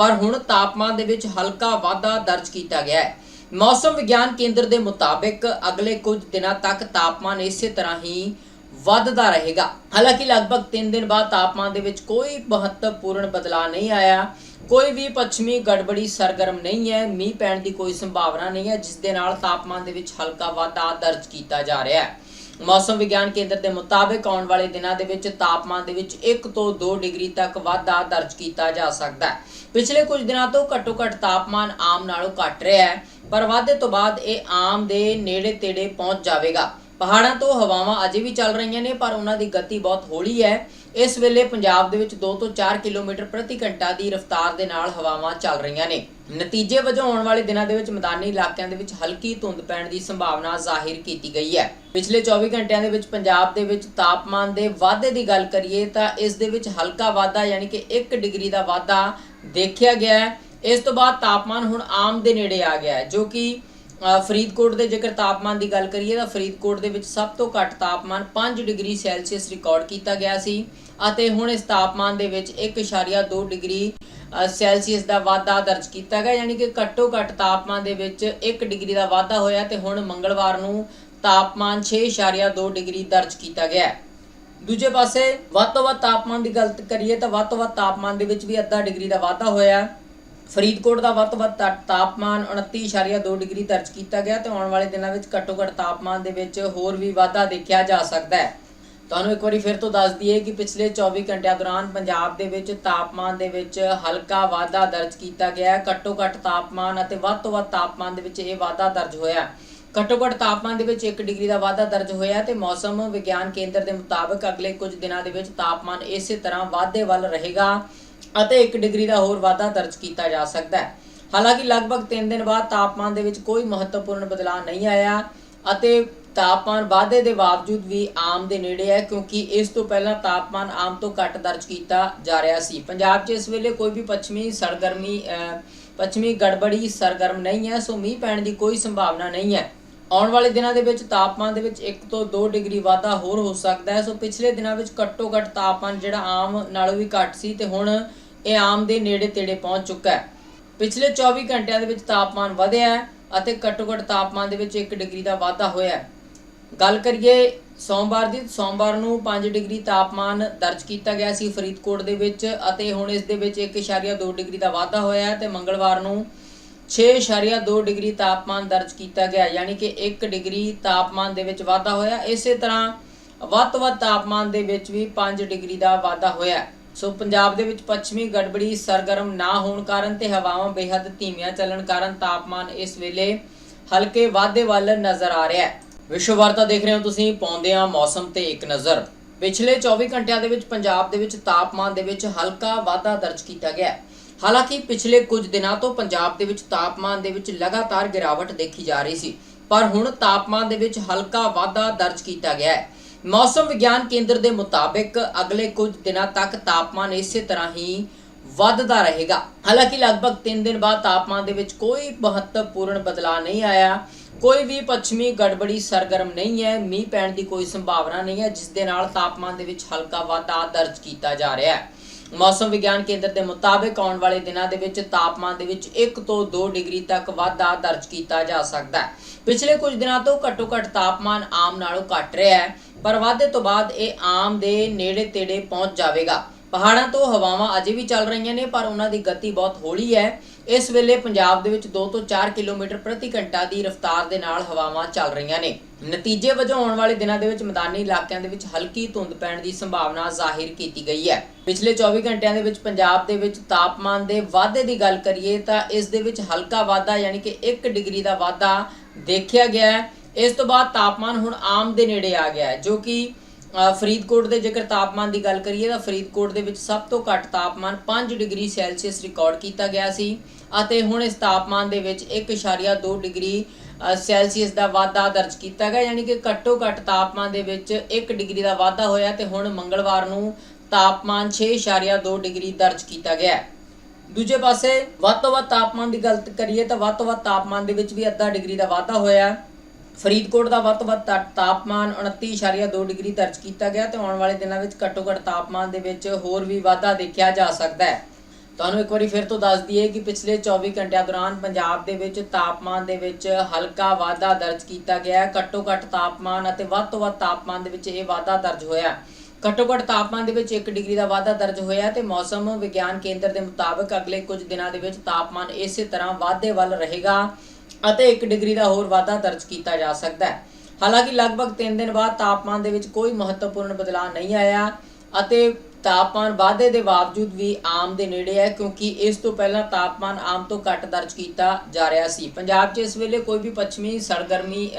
ਪਰ ਹੁਣ ਤਾਪਮਾਨ ਦੇ ਵਿੱਚ ਹਲਕਾ ਵਾਧਾ ਦਰਜ ਕੀਤਾ ਗਿਆ ਹੈ। ਮੌਸਮ ਵਿਗਿਆਨ ਕੇਂਦਰ ਦੇ ਮੁਤਾਬਿਕ ਅਗਲੇ ਕੁਝ ਦਿਨਾਂ ਤੱਕ ਤਾਪਮਾਨ ਇਸੇ ਤਰ੍ਹਾਂ ਹੀ ਵੱਧਦਾ ਰਹੇਗਾ। ਹਾਲਾਂਕਿ ਲਗਭਗ 3 ਦਿਨ ਬਾਅਦ ਤਾਪਮਾਨ ਦੇ ਵਿੱਚ ਕੋਈ ਮਹੱਤਵਪੂਰਨ ਬਦਲਾਅ ਨਹੀਂ ਆਇਆ। ਕੋਈ ਵੀ ਪੱਛਮੀ ਗੜਬੜੀ ਸਰਗਰਮ ਨਹੀਂ ਹੈ, ਮੀਂਹ ਪੈਣ ਦੀ ਕੋਈ ਸੰਭਾਵਨਾ ਨਹੀਂ ਹੈ, ਜਿਸ ਦੇ ਨਾਲ ਤਾਪਮਾਨ ਦੇ ਵਿੱਚ ਹਲਕਾ ਵਾਧਾ ਦਰਜ ਕੀਤਾ ਜਾ ਰਿਹਾ ਹੈ। ਮੌਸਮ ਵਿਗਿਆਨ ਕੇਂਦਰ ਦੇ ਮੁਤਾਬਿਕ ਆਉਣ ਵਾਲੇ ਦਿਨਾਂ ਦੇ ਵਿੱਚ ਤਾਪਮਾਨ ਦੇ ਵਿੱਚ 1 ਤੋਂ 2 ਡਿਗਰੀ ਤੱਕ ਵਾਧਾ ਦਰਜ ਕੀਤਾ ਜਾ ਸਕਦਾ ਹੈ। ਪਿਛਲੇ ਕੁਝ ਦਿਨਾਂ ਤੋਂ ਘੱਟੋ ਘੱਟ ਤਾਪਮਾਨ ਆਮ ਨਾਲੋਂ ਘਟ ਰਿਹਾ ਹੈ, ਪਰ ਵਾਧੇ ਤੋਂ ਬਾਅਦ ਇਹ ਆਮ ਦੇ ਨੇੜੇ ਤੇੜੇ ਪਹੁੰਚ ਜਾਵੇਗਾ। ਪਹਾੜਾਂ ਤੋਂ ਹਵਾਵਾਂ ਅਜੇ ਵੀ ਚੱਲ ਰਹੀਆਂ ਨੇ, ਪਰ ਉਹਨਾਂ ਦੀ ਗਤੀ ਬਹੁਤ ਹੌਲੀ ਹੈ। ਇਸ ਵੇਲੇ ਪੰਜਾਬ ਦੇ ਵਿੱਚ 2 ਤੋਂ 4 ਕਿਲੋਮੀਟਰ ਪ੍ਰਤੀ ਘੰਟਾ ਦੀ ਰਫ਼ਤਾਰ ਦੇ ਨਾਲ ਹਵਾਵਾਂ ਚੱਲ ਰਹੀਆਂ ਨੇ। ਨਤੀਜੇ ਵਜੋਂ ਆਉਣ ਵਾਲੇ ਦਿਨਾਂ ਦੇ ਵਿੱਚ ਮੈਦਾਨੀ ਇਲਾਕਿਆਂ ਦੇ ਵਿੱਚ ਹਲਕੀ ਧੁੰਦ ਪੈਣ ਦੀ ਸੰਭਾਵਨਾ ਜ਼ਾਹਿਰ ਕੀਤੀ ਗਈ ਹੈ। ਪਿਛਲੇ 24 ਘੰਟਿਆਂ ਦੇ ਵਿੱਚ ਪੰਜਾਬ ਦੇ ਵਿੱਚ ਤਾਪਮਾਨ ਦੇ ਵਾਧੇ ਦੀ ਗੱਲ ਕਰੀਏ ਤਾਂ ਇਸ ਦੇ ਵਿੱਚ ਹਲਕਾ ਵਾਧਾ ਯਾਨੀ ਕਿ 1 ਡਿਗਰੀ ਦਾ ਵਾਧਾ ਦੇਖਿਆ ਗਿਆ ਹੈ। ਇਸ ਤੋਂ ਬਾਅਦ ਤਾਪਮਾਨ ਹੁਣ ਆਮ ਦੇ ਨੇੜੇ ਆ ਗਿਆ ਹੈ, ਜੋ ਕਿ ਫਰੀਦਕੋਟ ਦੇ ਜੇਕਰ ਤਾਪਮਾਨ ਦੀ ਗੱਲ ਕਰੀਏ ਤਾਂ ਫਰੀਦਕੋਟ ਦੇ ਵਿੱਚ ਸਭ ਤੋਂ ਘੱਟ ਤਾਪਮਾਨ 5 ਡਿਗਰੀ ਸੈਲਸੀਅਸ ਰਿਕਾਰਡ ਕੀਤਾ ਗਿਆ ਸੀ ਅਤੇ ਹੁਣ ਇਸ ਤਾਪਮਾਨ ਦੇ ਵਿੱਚ 1.2 ਡਿਗਰੀ ਸੈਲਸੀਅਸ ਦਾ ਵਾਧਾ ਦਰਜ ਕੀਤਾ ਗਿਆ, ਯਾਨੀ ਕਿ ਘੱਟੋ ਘੱਟ ਤਾਪਮਾਨ ਦੇ ਵਿੱਚ 1 ਡਿਗਰੀ ਦਾ ਵਾਧਾ ਹੋਇਆ ਤੇ ਹੁਣ ਮੰਗਲਵਾਰ ਨੂੰ ਤਾਪਮਾਨ 6.2 ਡਿਗਰੀ ਦਰਜ ਕੀਤਾ ਗਿਆ ਦੂਜੇ ਪਾਸੇ ਵੱਧ ਤੋਂ ਵੱਧ ਤਾਪਮਾਨ ਦੀ ਗੱਲ ਕਰੀਏ ਤਾਂ ਵੱਧ ਤੋਂ ਵੱਧ ਤਾਪਮਾਨ ਦੇ ਵਿੱਚ ਵੀ ਅੱਧਾ ਡਿਗਰੀ ਦਾ ਵਾਧਾ ਹੋਇਆ। ਫਰੀਦਕੋਟ ਦਾ ਵੱਧ ਤੋਂ ਵੱਧ ਤਾ- ਤਾਪਮਾਨ 29.2 ਡਿਗਰੀ ਦਰਜ ਕੀਤਾ ਗਿਆ ਤੇ ਆਉਣ ਵਾਲੇ ਦਿਨਾਂ ਵਿੱਚ ਘੱਟੋ ਘੱਟ ਤਾਪਮਾਨ ਦੇ ਵਿੱਚ ਹੋਰ ਵੀ ਵਾਧਾ ਦੇਖਿਆ ਜਾ ਸਕਦਾ ਹੈ। ਤੁਹਾਨੂੰ ਇੱਕ ਵਾਰੀ ਫਿਰ ਤੋਂ ਦੱਸ ਦਈਏ ਕਿ ਪਿਛਲੇ 24 ਘੰਟਿਆਂ ਦੌਰਾਨ ਪੰਜਾਬ ਦੇ ਵਿੱਚ ਤਾਪਮਾਨ ਦੇ ਵਿੱਚ ਹਲਕਾ ਵਾਧਾ ਦਰਜ ਕੀਤਾ ਗਿਆ ਹੈ। ਘੱਟੋ ਘੱਟ ਤਾਪਮਾਨ ਅਤੇ ਵੱਧ ਤੋਂ ਵੱਧ ਤਾਪਮਾਨ ਦੇ ਵਿੱਚ ਇਹ ਵਾਧਾ ਦਰਜ ਹੋਇਆ ਘੱਟੋ ਘੱਟ ਤਾਪਮਾਨ ਦੇ ਵਿੱਚ 1 ਡਿਗਰੀ ਦਾ ਵਾਧਾ ਦਰਜ ਹੋਇਆ ਤੇ ਮੌਸਮ ਵਿਗਿਆਨ ਕੇਂਦਰ ਦੇ ਮੁਤਾਬਕ ਅਗਲੇ ਕੁਝ ਦਿਨਾਂ ਦੇ ਵਿੱਚ ਤਾਪਮਾਨ ਇਸੇ ਤਰ੍ਹਾਂ ਵਾਧੇ ਵੱਲ ਰਹੇਗਾ। ਅਤੇ 1 ਡਿਗਰੀ ਦਾ ਹੋਰ ਵਾਧਾ ਦਰਜ ਕੀਤਾ ਜਾ ਸਕਦਾ ਹੈ। ਹਾਲਾਂਕਿ ਲਗਭਗ 3 ਦਿਨ ਬਾਅਦ ਤਾਪਮਾਨ ਦੇ ਵਿੱਚ ਕੋਈ ਮਹੱਤਵਪੂਰਨ ਬਦਲਾਅ ਨਹੀਂ ਆਇਆ ਅਤੇ ਤਾਪਮਾਨ ਵਾਧੇ ਦੇ ਬਾਵਜੂਦ ਵੀ ਆਮ ਦੇ ਨੇੜੇ ਹੈ, ਕਿਉਂਕਿ ਇਸ ਤੋਂ ਪਹਿਲਾਂ ਤਾਪਮਾਨ ਆਮ ਤੋਂ ਘੱਟ ਦਰਜ ਕੀਤਾ ਜਾ ਰਿਹਾ ਸੀ। ਪੰਜਾਬ 'ਚ ਇਸ ਵੇਲੇ ਕੋਈ ਵੀ ਪੱਛਮੀ ਸਰਗਰਮੀ ਪੱਛਮੀ ਗੜਬੜੀ ਸਰਗਰਮ ਨਹੀਂ ਹੈ, ਸੋ ਮੀਂਹ ਪੈਣ ਦੀ ਕੋਈ ਸੰਭਾਵਨਾ ਨਹੀਂ ਹੈ। ਆਉਣ ਵਾਲੇ ਦਿਨਾਂ ਦੇ ਵਿੱਚ ਤਾਪਮਾਨ ਦੇ ਵਿੱਚ 1 ਤੋਂ 2 ਡਿਗਰੀ ਵਾਧਾ ਹੋਰ ਹੋ ਸਕਦਾ ਹੈ, ਸੋ ਪਿਛਲੇ ਦਿਨਾਂ ਵਿੱਚ ਘੱਟੋ ਘੱਟ ਤਾਪਮਾਨ ਜਿਹੜਾ ਆਮ ਨਾਲੋਂ ਵੀ ਘੱਟ ਸੀ ਤੇ ਹੁਣ ਇਹ ਆਮ ਦੇ ਨੇੜੇ ਤੇੜੇ ਪਹੁੰਚ ਚੁੱਕਾ ਹੈ। ਪਿਛਲੇ 24 ਘੰਟਿਆਂ ਦੇ ਵਿੱਚ ਤਾਪਮਾਨ ਵਧਿਆ ਹੈ ਅਤੇ ਘੱਟੋ ਘੱਟ ਤਾਪਮਾਨ ਦੇ ਵਿੱਚ 1 ਡਿਗਰੀ ਦਾ ਵਾਧਾ ਹੋਇਆ ਹੈ। ਗੱਲ ਕਰੀਏ, ਸੋਮਵਾਰ ਦੀ, ਸੋਮਵਾਰ ਨੂੰ 5 ਡਿਗਰੀ ਤਾਪਮਾਨ ਦਰਜ ਕੀਤਾ ਗਿਆ ਸੀ ਫਰੀਦਕੋਟ ਦੇ ਵਿੱਚ ਅਤੇ ਹੁਣ ਇਸ ਦੇ ਵਿੱਚ 1.2 ਡਿਗਰੀ ਦਾ ਵਾਧਾ ਹੋਇਆ ਹੈ ਤੇ ਮੰਗਲਵਾਰ ਨੂੰ 6.2 ਡਿਗਰੀ ਤਾਪਮਾਨ ਦਰਜ ਕੀਤਾ ਗਿਆ, ਯਾਨੀ ਕਿ 1 ਡਿਗਰੀ ਤਾਪਮਾਨ ਦੇ ਵਿੱਚ ਵਾਧਾ ਹੋਇਆ ਇਸੇ ਤਰ੍ਹਾਂ ਵੱਧ ਤੋਂ ਵੱਧ ਤਾਪਮਾਨ ਦੇ ਵਿੱਚ ਵੀ 5 ਡਿਗਰੀ ਦਾ ਵਾਧਾ ਹੋਇਆ ਸੋ ਪੰਜਾਬ ਦੇ ਵਿੱਚ ਪੱਛਮੀ ਗੜਬੜੀ ਸਰਗਰਮ ਨਾ ਹੋਣ ਕਾਰਨ ਤੇ ਹਵਾਵਾਂ ਬੇਹੱਦ ਧੀਮੀਆਂ ਚੱਲਣ ਕਾਰਨ ਤਾਪਮਾਨ ਇਸ ਵੇਲੇ ਹਲਕੇ ਵਾਧੇ ਵੱਲ ਨਜ਼ਰ ਆ ਰਿਹਾ ਹੈ। ਵਿਸ਼ਵ ਵਾਰਤਾ ਦੇਖ ਰਹੇ ਹੋ ਤੁਸੀਂ, ਪਾਉਂਦੇ ਆ ਮੌਸਮ ਤੇ ਇੱਕ ਨਜ਼ਰ। ਪਿਛਲੇ 24 ਘੰਟਿਆਂ ਦੇ ਵਿੱਚ ਪੰਜਾਬ ਦੇ ਵਿੱਚ ਤਾਪਮਾਨ ਦੇ ਵਿੱਚ ਹਲਕਾ ਵਾਧਾ ਦਰਜ ਕੀਤਾ ਗਿਆ ਹਾਲਾਂਕਿ ਪਿਛਲੇ ਕੁਝ ਦਿਨਾਂ ਤੋਂ ਪੰਜਾਬ ਦੇ ਵਿੱਚ ਤਾਪਮਾਨ ਦੇ ਵਿੱਚ ਲਗਾਤਾਰ ਗਿਰਾਵਟ ਦੇਖੀ ਜਾ ਰਹੀ ਸੀ, ਪਰ ਹੁਣ ਤਾਪਮਾਨ ਦੇ ਵਿੱਚ ਹਲਕਾ ਵਾਧਾ ਦਰਜ ਕੀਤਾ ਗਿਆ ਹੈ। ਮੌਸਮ ਵਿਗਿਆਨ ਕੇਂਦਰ ਦੇ ਮੁਤਾਬਿਕ ਅਗਲੇ ਕੁਝ ਦਿਨਾਂ ਤੱਕ ਤਾਪਮਾਨ ਇਸੇ ਤਰ੍ਹਾਂ ਹੀ ਵੱਧਦਾ ਰਹੇਗਾ। ਹਾਲਾਂਕਿ ਲਗਭਗ 3 ਦਿਨ ਬਾਅਦ ਤਾਪਮਾਨ ਦੇ ਵਿੱਚ ਕੋਈ ਮਹੱਤਵਪੂਰਨ ਬਦਲਾਅ ਨਹੀਂ ਆਇਆ। ਕੋਈ ਵੀ ਪੱਛਮੀ ਗੜਬੜੀ ਸਰਗਰਮ ਨਹੀਂ ਹੈ, ਮੀਂਹ ਪੈਣ ਦੀ ਕੋਈ ਸੰਭਾਵਨਾ ਨਹੀਂ ਹੈ, ਜਿਸ ਦੇ ਨਾਲ ਤਾਪਮਾਨ ਦੇ ਵਿੱਚ ਹਲਕਾ ਵਾਧਾ ਦਰਜ ਕੀਤਾ ਜਾ ਰਿਹਾ ਹੈ। ਮੌਸਮ ਵਿਗਿਆਨ ਕੇਂਦਰ ਦੇ ਮੁਤਾਬਕ ਆਉਣ ਵਾਲੇ ਦਿਨਾਂ ਦੇ ਵਿੱਚ ਤਾਪਮਾਨ ਦੇ ਵਿੱਚ 1 ਤੋਂ 2 ਡਿਗਰੀ ਤੱਕ ਵਾਧਾ ਦਰਜ ਕੀਤਾ ਜਾ ਸਕਦਾ ਹੈ। ਪਿਛਲੇ ਕੁਝ ਦਿਨਾਂ ਤੋਂ ਘੱਟੋ ਘੱਟ ਤਾਪਮਾਨ ਆਮ ਨਾਲੋਂ ਘਟ ਰਿਹਾ ਹੈ। ਪਰ ਵਾਧੇ ਤੋਂ ਬਾਅਦ ਇਹ ਆਮ ਦੇ ਨੇੜੇ ਤੇੜੇ ਪਹੁੰਚ ਜਾਵੇਗਾ। ਪਹਾੜਾਂ ਤੋਂ ਹਵਾਵਾਂ ਅਜੇ ਵੀ ਚੱਲ ਰਹੀਆਂ ਨੇ, ਪਰ ਉਹਨਾਂ ਦੀ ਗਤੀ ਬਹੁਤ ਹੌਲੀ ਹੈ। ਇਸ ਵੇਲੇ ਪੰਜਾਬ ਦੇ ਵਿੱਚ 2 ਤੋਂ 4 ਕਿਲੋਮੀਟਰ ਪ੍ਰਤੀ ਘੰਟਾ ਦੀ ਰਫ਼ਤਾਰ ਦੇ ਨਾਲ ਹਵਾਵਾਂ ਚੱਲ ਰਹੀਆਂ ਨੇ। ਨਤੀਜੇ ਵਜੋਂ ਆਉਣ ਵਾਲੇ ਦਿਨਾਂ ਦੇ ਵਿੱਚ ਮੈਦਾਨੀ ਇਲਾਕਿਆਂ ਦੇ ਵਿੱਚ ਹਲਕੀ ਧੁੰਦ ਪੈਣ ਦੀ ਸੰਭਾਵਨਾ ਜ਼ਾਹਿਰ ਕੀਤੀ ਗਈ ਹੈ। ਪਿਛਲੇ 24 ਘੰਟਿਆਂ ਦੇ ਵਿੱਚ ਪੰਜਾਬ ਦੇ ਵਿੱਚ ਤਾਪਮਾਨ ਦੇ ਵਾਧੇ ਦੀ ਗੱਲ ਕਰੀਏ ਤਾਂ ਇਸ ਦੇ ਵਿੱਚ ਹਲਕਾ ਵਾਧਾ, ਯਾਨੀ ਕਿ 1 ਡਿਗਰੀ ਦਾ ਵਾਧਾ ਦੇਖਿਆ ਗਿਆ ਹੈ। ਇਸ ਤੋਂ ਬਾਅਦ ਤਾਪਮਾਨ ਹੁਣ ਆਮ ਦੇ ਨੇੜੇ ਆ ਗਿਆ ਹੈ, ਜੋ ਕਿ ਫਰੀਦਕੋਟ ਦੇ ਜੇਕਰ ਤਾਪਮਾਨ ਦੀ ਗੱਲ ਕਰੀਏ ਤਾਂ ਫਰੀਦਕੋਟ ਦੇ ਵਿੱਚ ਸਭ ਤੋਂ ਘੱਟ ਤਾਪਮਾਨ 5 ਡਿਗਰੀ ਸੈਲਸੀਅਸ ਰਿਕਾਰਡ ਕੀਤਾ ਗਿਆ ਸੀ ਅਤੇ ਹੁਣ ਇਸ ਤਾਪਮਾਨ ਦੇ ਵਿੱਚ 1.2 ਡਿਗਰੀ ਸੈਲਸੀਅਸ ਦਾ ਵਾਧਾ ਦਰਜ ਕੀਤਾ ਗਿਆ, ਯਾਨੀ ਕਿ ਘੱਟੋ ਘੱਟ ਤਾਪਮਾਨ ਦੇ ਵਿੱਚ 1 ਡਿਗਰੀ ਦਾ ਵਾਧਾ ਹੋਇਆ ਤੇ ਹੁਣ ਮੰਗਲਵਾਰ ਨੂੰ ਤਾਪਮਾਨ 6.2 ਡਿਗਰੀ ਦਰਜ ਕੀਤਾ ਗਿਆ ਹੈ। ਦੂਜੇ ਪਾਸੇ ਵੱਧ ਤੋਂ ਵੱਧ ਤਾਪਮਾਨ ਦੀ ਗੱਲ ਕਰੀਏ ਤਾਂ ਵੱਧ ਤੋਂ ਵੱਧ ਤਾਪਮਾਨ ਦੇ ਵਿੱਚ ਵੀ ਅੱਧਾ ਡਿਗਰੀ ਦਾ ਵਾਧਾ ਹੋਇਆ ਫਰੀਦਕੋਟ ਦਾ ਵੱਧ ਤੋਂ ਵੱਧ ਤਾ- ਤਾਪਮਾਨ 29.2 ਡਿਗਰੀ ਦਰਜ ਕੀਤਾ ਗਿਆ ਤੇ ਆਉਣ ਵਾਲੇ ਦਿਨਾਂ ਵਿੱਚ ਘੱਟੋ ਘੱਟ ਤਾਪਮਾਨ ਦੇ ਵਿੱਚ ਹੋਰ ਵੀ ਵਾਧਾ ਦੇਖਿਆ ਜਾ ਸਕਦਾ ਹੈ। ਤੁਹਾਨੂੰ ਇੱਕ ਵਾਰੀ ਫਿਰ ਤੋਂ ਦੱਸ ਦਈਏ ਕਿ ਪਿਛਲੇ 24 ਘੰਟਿਆਂ ਦੌਰਾਨ ਪੰਜਾਬ ਦੇ ਵਿੱਚ ਤਾਪਮਾਨ ਦੇ ਵਿੱਚ ਹਲਕਾ ਵਾਧਾ ਦਰਜ ਕੀਤਾ ਗਿਆ ਹੈ। ਘੱਟੋ ਘੱਟ ਤਾਪਮਾਨ ਅਤੇ ਵੱਧ ਤੋਂ ਵੱਧ ਤਾਪਮਾਨ ਦੇ ਵਿੱਚ ਇਹ ਵਾਧਾ ਦਰਜ ਹੋਇਆ ਹੈ। ਘੱਟੋ ਘੱਟ ਤਾਪਮਾਨ ਦੇ ਵਿੱਚ 1 ਡਿਗਰੀ ਦਾ ਵਾਧਾ ਦਰਜ ਹੋਇਆ ਹੈ ਤੇ ਮੌਸਮ ਵਿਗਿਆਨ ਕੇਂਦਰ ਦੇ ਮੁਤਾਬਕ ਅਗਲੇ ਕੁਝ ਦਿਨਾਂ ਦੇ ਵਿੱਚ ਤਾਪਮਾਨ ਇਸੇ ਤਰ੍ਹਾਂ ਵਾਧੇ ਵੱਲ ਰਹੇਗਾ। ਅਤੇ 1 ਡਿਗਰੀ ਦਾ ਹੋਰ ਵਾਧਾ ਦਰਜ ਕੀਤਾ ਜਾ ਸਕਦਾ ਹੈ। ਹਾਲਾਂਕਿ ਲਗਭਗ 3 ਦਿਨ ਬਾਅਦ ਤਾਪਮਾਨ ਦੇ ਵਿੱਚ ਕੋਈ ਮਹੱਤਵਪੂਰਨ ਬਦਲਾਅ ਨਹੀਂ ਆਇਆ ਅਤੇ ਤਾਪਮਾਨ ਵਾਧੇ ਦੇ ਬਾਵਜੂਦ ਵੀ ਆਮ ਦੇ ਨੇੜੇ ਹੈ, ਕਿਉਂਕਿ ਇਸ ਤੋਂ ਪਹਿਲਾਂ ਤਾਪਮਾਨ ਆਮ ਤੋਂ ਘੱਟ ਦਰਜ ਕੀਤਾ ਜਾ ਰਿਹਾ ਸੀ। ਪੰਜਾਬ 'ਚ ਇਸ ਵੇਲੇ ਕੋਈ ਵੀ ਪੱਛਮੀ ਸਰਗਰਮੀ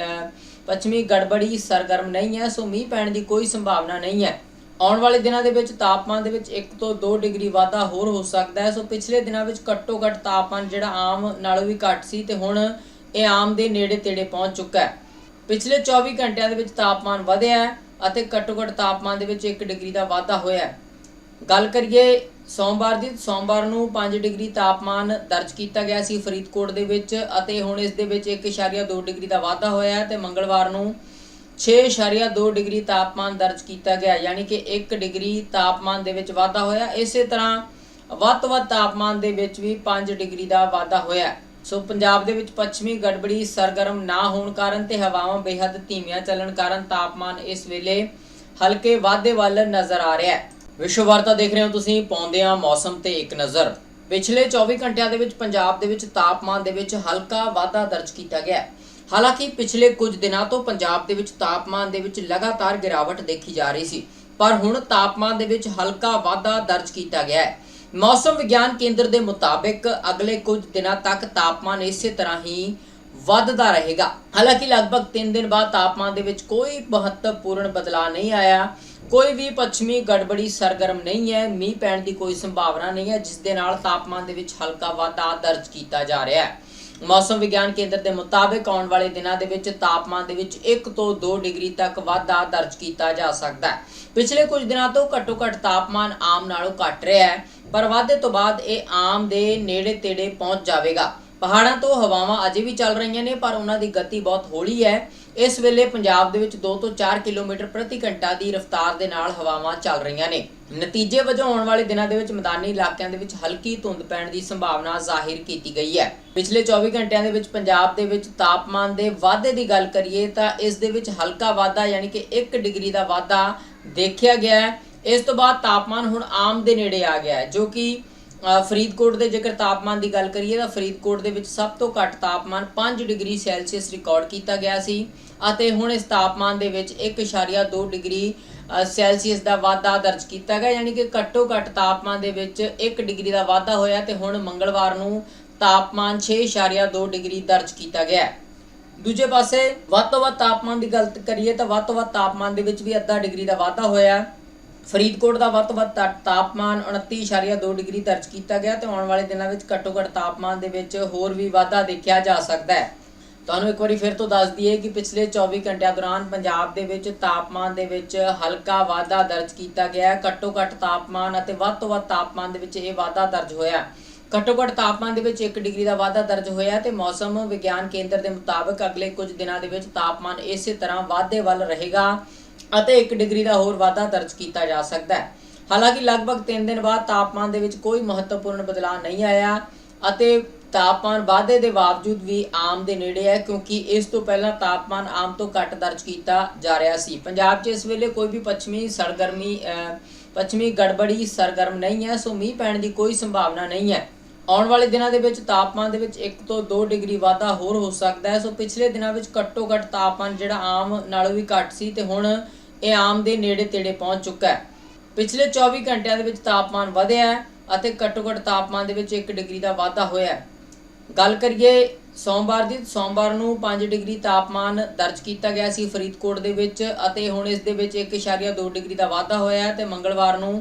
ਪੱਛਮੀ ਗੜਬੜੀ ਸਰਗਰਮ ਨਹੀਂ ਹੈ, ਸੋ ਮੀਂਹ ਪੈਣ ਦੀ ਕੋਈ ਸੰਭਾਵਨਾ ਨਹੀਂ ਹੈ। ਆਉਣ ਵਾਲੇ ਦਿਨਾਂ ਦੇ ਵਿੱਚ ਤਾਪਮਾਨ ਦੇ ਵਿੱਚ 1 ਤੋਂ 2 ਡਿਗਰੀ ਵਾਧਾ ਹੋਰ ਹੋ ਸਕਦਾ ਹੈ, ਸੋ ਪਿਛਲੇ ਦਿਨਾਂ ਵਿੱਚ ਘੱਟੋ ਘੱਟ ਤਾਪਮਾਨ ਜਿਹੜਾ ਆਮ ਨਾਲੋਂ ਵੀ ਘੱਟ ਸੀ, ਤੇ ਹੁਣ ਇਹ ਆਮ ਦੇ ਨੇੜੇ ਤੇੜੇ ਪਹੁੰਚ ਚੁੱਕਾ ਹੈ। ਪਿਛਲੇ 24 ਘੰਟਿਆਂ ਦੇ ਵਿੱਚ ਤਾਪਮਾਨ ਵਧਿਆ ਹੈ ਅਤੇ ਘੱਟੋ ਘੱਟ ਤਾਪਮਾਨ ਦੇ ਵਿੱਚ 1 ਡਿਗਰੀ ਦਾ ਵਾਧਾ ਹੋਇਆ ਹੈ। ਗੱਲ ਕਰੀਏ, ਸੋਮਵਾਰ ਦੀ, ਸੋਮਵਾਰ ਨੂੰ 5 ਡਿਗਰੀ ਤਾਪਮਾਨ ਦਰਜ ਕੀਤਾ ਗਿਆ ਸੀ ਫਰੀਦਕੋਟ ਦੇ ਵਿੱਚ ਅਤੇ ਹੁਣ ਇਸ ਦੇ ਵਿੱਚ 1.2 ਡਿਗਰੀ ਦਾ ਵਾਧਾ ਹੋਇਆ ਹੈ ਤੇ ਮੰਗਲਵਾਰ ਨੂੰ 6.2 ਡਿਗਰੀ ਤਾਪਮਾਨ ਦਰਜ ਕੀਤਾ ਗਿਆ, ਯਾਨੀ ਕਿ 1 ਡਿਗਰੀ ਤਾਪਮਾਨ ਦੇ ਵਿੱਚ ਵਾਧਾ ਹੋਇਆ। ਇਸੇ ਤਰ੍ਹਾਂ ਵੱਧ ਤੋਂ ਵੱਧ ਤਾਪਮਾਨ ਦੇ ਵਿੱਚ ਵੀ 5 ਡਿਗਰੀ ਦਾ ਵਾਧਾ ਹੋਇਆ ਸੋ ਪੰਜਾਬ ਦੇ ਵਿੱਚ ਪੱਛਮੀ ਗੜਬੜੀ ਸਰਗਰਮ ਨਾ ਹੋਣ ਕਾਰਨ ਤੇ ਹਵਾਵਾਂ ਬੇਹੱਦ ਧੀਮੀਆਂ ਚੱਲਣ ਕਾਰਨ ਤਾਪਮਾਨ ਇਸ ਵੇਲੇ ਹਲਕੇ ਵਾਧੇ ਵੱਲ ਨਜ਼ਰ ਆ ਰਿਹਾ ਹੈ। ਵਿਸ਼ਵ ਵਾਰਤਾ ਦੇਖ ਰਹੇ ਹੋ ਤੁਸੀਂ ਪਾਉਂਦੇ ਆ ਮੌਸਮ ਤੇ ਇੱਕ ਨਜ਼ਰ। ਪਿਛਲੇ 24 ਘੰਟਿਆਂ ਦੇ ਵਿੱਚ ਪੰਜਾਬ ਦੇ ਵਿੱਚ ਤਾਪਮਾਨ ਦੇ ਵਿੱਚ ਹਲਕਾ ਵਾਧਾ ਦਰਜ ਕੀਤਾ ਗਿਆ ਹਾਲਾਂਕਿ ਪਿਛਲੇ ਕੁਝ ਦਿਨਾਂ ਤੋਂ ਪੰਜਾਬ ਦੇ ਵਿੱਚ ਤਾਪਮਾਨ ਦੇ ਵਿੱਚ ਲਗਾਤਾਰ ਗਿਰਾਵਟ ਦੇਖੀ ਜਾ ਰਹੀ ਸੀ, ਪਰ ਹੁਣ ਤਾਪਮਾਨ ਦੇ ਵਿੱਚ ਹਲਕਾ ਵਾਧਾ ਦਰਜ ਕੀਤਾ ਗਿਆ ਹੈ। ਮੌਸਮ ਵਿਗਿਆਨ ਕੇਂਦਰ ਦੇ ਮੁਤਾਬਕ ਅਗਲੇ ਕੁਝ ਦਿਨਾਂ ਤੱਕ ਤਾਪਮਾਨ ਇਸੇ ਤਰ੍ਹਾਂ ਹੀ ਵੱਧਦਾ ਰਹੇਗਾ। ਹਾਲਾਂਕਿ ਲਗਭਗ 3 ਦਿਨ ਬਾਅਦ ਤਾਪਮਾਨ ਦੇ ਵਿੱਚ ਕੋਈ ਮਹੱਤਵਪੂਰਨ ਬਦਲਾਅ ਨਹੀਂ ਆਇਆ। ਕੋਈ ਵੀ ਪੱਛਮੀ ਗੜਬੜੀ ਸਰਗਰਮ ਨਹੀਂ ਹੈ, ਮੀਂਹ ਪੈਣ ਦੀ ਕੋਈ ਸੰਭਾਵਨਾ ਨਹੀਂ ਹੈ, ਜਿਸ ਦੇ ਨਾਲ ਤਾਪਮਾਨ ਦੇ ਵਿੱਚ ਹਲਕਾ ਵਾਧਾ ਦਰਜ ਕੀਤਾ ਜਾ ਰਿਹਾ ਹੈ। ਮੌਸਮ ਵਿਗਿਆਨ ਕੇਂਦਰ ਦੇ ਮੁਤਾਬਕ ਆਉਣ ਵਾਲੇ ਦਿਨਾਂ ਦੇ ਵਿੱਚ ਤਾਪਮਾਨ ਦੇ ਵਿੱਚ 1 ਤੋਂ 2 ਡਿਗਰੀ ਤੱਕ ਵਾਧਾ ਦਰਜ ਕੀਤਾ ਜਾ ਸਕਦਾ ਹੈ। ਪਿਛਲੇ ਕੁਝ ਦਿਨਾਂ ਤੋਂ ਘੱਟੋ ਘੱਟ ਤਾਪਮਾਨ ਆਮ ਨਾਲੋਂ ਘਟ ਰਿਹਾ ਹੈ। ਪਰ ਵਾਧੇ ਤੋਂ ਬਾਅਦ ਇਹ ਆਮ ਦੇ ਨੇੜੇ ਤੇੜੇ ਪਹੁੰਚ ਜਾਵੇਗਾ। ਪਹਾੜਾਂ ਤੋਂ ਹਵਾਵਾਂ ਅਜੇ ਵੀ ਚੱਲ ਰਹੀਆਂ ਨੇ, ਪਰ ਉਹਨਾਂ ਦੀ ਗਤੀ ਬਹੁਤ ਹੌਲੀ ਹੈ। ਇਸ ਵੇਲੇ ਪੰਜਾਬ ਦੇ ਵਿੱਚ 2 ਤੋਂ 4 ਕਿਲੋਮੀਟਰ ਪ੍ਰਤੀ ਘੰਟਾ ਦੀ ਰਫ਼ਤਾਰ ਦੇ ਨਾਲ ਹਵਾਵਾਂ ਚੱਲ ਰਹੀਆਂ ਨੇ। ਨਤੀਜੇ ਵਜੋਂ ਆਉਣ ਵਾਲੇ ਦਿਨਾਂ ਦੇ ਵਿੱਚ ਮੈਦਾਨੀ ਇਲਾਕਿਆਂ ਦੇ ਵਿੱਚ ਹਲਕੀ ਧੁੰਦ ਪੈਣ ਦੀ ਸੰਭਾਵਨਾ ਜ਼ਾਹਿਰ ਕੀਤੀ ਗਈ ਹੈ। ਪਿਛਲੇ 24 ਘੰਟਿਆਂ ਦੇ ਵਿੱਚ ਪੰਜਾਬ ਦੇ ਵਿੱਚ ਤਾਪਮਾਨ ਦੇ ਵਾਧੇ ਦੀ ਗੱਲ ਕਰੀਏ ਤਾਂ ਇਸ ਦੇ ਵਿੱਚ ਹਲਕਾ ਵਾਧਾ, ਯਾਨੀ ਕਿ 1 ਡਿਗਰੀ ਦਾ ਵਾਧਾ ਦੇਖਿਆ ਗਿਆ ਹੈ। ਇਸ ਤੋਂ ਬਾਅਦ ਤਾਪਮਾਨ ਹੁਣ ਆਮ ਦੇ ਨੇੜੇ ਆ ਗਿਆ ਹੈ, ਜੋ ਕਿ ਫਰੀਦਕੋਟ ਦੇ ਜੇਕਰ ਤਾਪਮਾਨ ਦੀ ਗੱਲ ਕਰੀਏ ਤਾਂ ਫਰੀਦਕੋਟ ਦੇ ਵਿੱਚ ਸਭ ਤੋਂ ਘੱਟ ਤਾਪਮਾਨ 5 ਡਿਗਰੀ ਸੈਲਸੀਅਸ ਰਿਕਾਰਡ ਕੀਤਾ ਗਿਆ ਸੀ ਅਤੇ ਹੁਣ ਇਸ ਤਾਪਮਾਨ ਦੇ ਵਿੱਚ 1.2 ਡਿਗਰੀ ਸੈਲਸੀਅਸ ਦਾ ਵਾਧਾ ਦਰਜ ਕੀਤਾ ਗਿਆ, ਯਾਨੀ ਕਿ ਘੱਟੋ ਘੱਟ ਤਾਪਮਾਨ ਦੇ ਵਿੱਚ 1 ਡਿਗਰੀ ਦਾ ਵਾਧਾ ਹੋਇਆ ਤੇ ਹੁਣ ਮੰਗਲਵਾਰ ਨੂੰ ਤਾਪਮਾਨ 6.2 ਡਿਗਰੀ ਦਰਜ ਕੀਤਾ ਗਿਆ ਹੈ। ਦੂਜੇ ਪਾਸੇ ਵੱਧ ਤੋਂ ਵੱਧ ਤਾਪਮਾਨ ਦੀ ਗੱਲ ਕਰੀਏ ਤਾਂ ਵੱਧ ਤੋਂ ਵੱਧ ਤਾਪਮਾਨ ਦੇ ਵਿੱਚ ਵੀ ਅੱਧਾ ਡਿਗਰੀ ਦਾ ਵਾਧਾ ਹੋਇਆ। ਫਰੀਦਕੋਟ ਦਾ ਵੱਧ ਤੋਂ ਵੱਧ ਤਾ- ਤਾਪਮਾਨ 29.2 ਡਿਗਰੀ ਦਰਜ ਕੀਤਾ ਗਿਆ ਤੇ ਆਉਣ ਵਾਲੇ ਦਿਨਾਂ ਵਿੱਚ ਘੱਟੋ ਘੱਟ ਤਾਪਮਾਨ ਦੇ ਵਿੱਚ ਹੋਰ ਵੀ ਵਾਧਾ ਦੇਖਿਆ ਜਾ ਸਕਦਾ ਹੈ। ਤੁਹਾਨੂੰ ਇੱਕ ਵਾਰੀ ਫਿਰ ਤੋਂ ਦੱਸ ਦਈਏ ਕਿ ਪਿਛਲੇ 24 ਘੰਟਿਆਂ ਦੌਰਾਨ ਪੰਜਾਬ ਦੇ ਵਿੱਚ ਤਾਪਮਾਨ ਦੇ ਵਿੱਚ ਹਲਕਾ ਵਾਧਾ ਦਰਜ ਕੀਤਾ ਗਿਆ ਹੈ। ਘੱਟੋ ਘੱਟ ਤਾਪਮਾਨ ਅਤੇ ਵੱਧ ਤੋਂ ਵੱਧ ਤਾਪਮਾਨ ਦੇ ਵਿੱਚ ਇਹ ਵਾਧਾ ਦਰਜ ਹੋਇਆ ਘੱਟੋ ਘੱਟ ਤਾਪਮਾਨ ਦੇ ਵਿੱਚ 1 ਡਿਗਰੀ ਦਾ ਵਾਧਾ ਦਰਜ ਹੋਇਆ ਤੇ ਮੌਸਮ ਵਿਗਿਆਨ ਕੇਂਦਰ ਦੇ ਮੁਤਾਬਕ ਅਗਲੇ ਕੁਝ ਦਿਨਾਂ ਦੇ ਵਿੱਚ ਤਾਪਮਾਨ ਇਸੇ ਤਰ੍ਹਾਂ ਵਾਧੇ ਵੱਲ ਰਹੇਗਾ। ਅਤੇ 1 ਡਿਗਰੀ ਦਾ ਹੋਰ ਵਾਧਾ ਦਰਜ ਕੀਤਾ ਜਾ ਸਕਦਾ ਹੈ। ਹਾਲਾਂਕਿ ਲਗਭਗ 3 ਦਿਨ ਬਾਅਦ ਤਾਪਮਾਨ ਦੇ ਵਿੱਚ ਕੋਈ ਮਹੱਤਵਪੂਰਨ ਬਦਲਾਅ ਨਹੀਂ ਆਇਆ ਅਤੇ ਤਾਪਮਾਨ ਵਾਧੇ ਦੇ ਬਾਵਜੂਦ ਵੀ ਆਮ ਦੇ ਨੇੜੇ ਹੈ, ਕਿਉਂਕਿ ਇਸ ਤੋਂ ਪਹਿਲਾਂ ਤਾਪਮਾਨ ਆਮ ਤੋਂ ਘੱਟ ਦਰਜ ਕੀਤਾ ਜਾ ਰਿਹਾ ਸੀ। ਪੰਜਾਬ 'ਚ ਇਸ ਵੇਲੇ ਕੋਈ ਵੀ ਪੱਛਮੀ ਸਰਗਰਮੀ ਪੱਛਮੀ ਗੜਬੜੀ ਸਰਗਰਮ ਨਹੀਂ ਹੈ, ਸੋ ਮੀਂਹ ਪੈਣ ਦੀ ਕੋਈ ਸੰਭਾਵਨਾ ਨਹੀਂ ਹੈ। ਆਉਣ ਵਾਲੇ ਦਿਨਾਂ ਦੇ ਵਿੱਚ ਤਾਪਮਾਨ ਦੇ ਵਿੱਚ 1 ਤੋਂ 2 ਡਿਗਰੀ ਵਾਧਾ ਹੋਰ ਹੋ ਸਕਦਾ ਹੈ, ਸੋ ਪਿਛਲੇ ਦਿਨਾਂ ਵਿੱਚ ਘੱਟੋ ਘੱਟ ਤਾਪਮਾਨ ਜਿਹੜਾ ਆਮ ਨਾਲੋਂ ਵੀ ਘੱਟ ਸੀ, ਤੇ ਹੁਣ ਇਹ ਆਮ ਦੇ ਨੇੜੇ ਤੇੜੇ ਪਹੁੰਚ ਚੁੱਕਾ ਹੈ। ਪਿਛਲੇ 24 ਘੰਟਿਆਂ ਦੇ ਵਿੱਚ ਤਾਪਮਾਨ ਵਧਿਆ ਹੈ ਅਤੇ ਘੱਟੋ ਘੱਟ ਤਾਪਮਾਨ ਦੇ ਵਿੱਚ 1 ਡਿਗਰੀ ਦਾ ਵਾਧਾ ਹੋਇਆ ਹੈ। ਗੱਲ ਕਰੀਏ, ਸੋਮਵਾਰ ਦੀ, ਸੋਮਵਾਰ ਨੂੰ 5 ਡਿਗਰੀ ਤਾਪਮਾਨ ਦਰਜ ਕੀਤਾ ਗਿਆ ਸੀ ਫਰੀਦਕੋਟ ਦੇ ਵਿੱਚ ਅਤੇ ਹੁਣ ਇਸ ਦੇ ਵਿੱਚ 1.2 ਡਿਗਰੀ ਦਾ ਵਾਧਾ ਹੋਇਆ ਹੈ ਤੇ ਮੰਗਲਵਾਰ ਨੂੰ